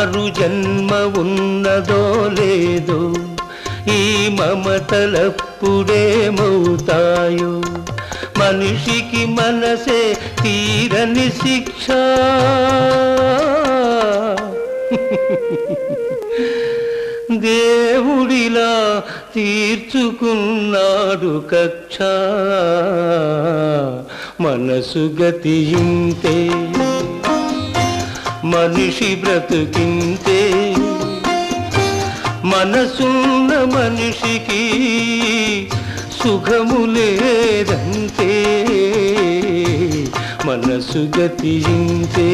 మారు జన్మ ఉన్నదో లేదో ఈ మమతలప్పుడేమవుతాయో మనిషికి మనసే తీరని శిక్ష. దేవుడిలా తీర్చుకున్నాడు కక్ష. మనసు గతియింతే మనిషి బ్రతుకింతే మనసున్న మనిషికి సుఖము లేదంతే మనసు గతింతే.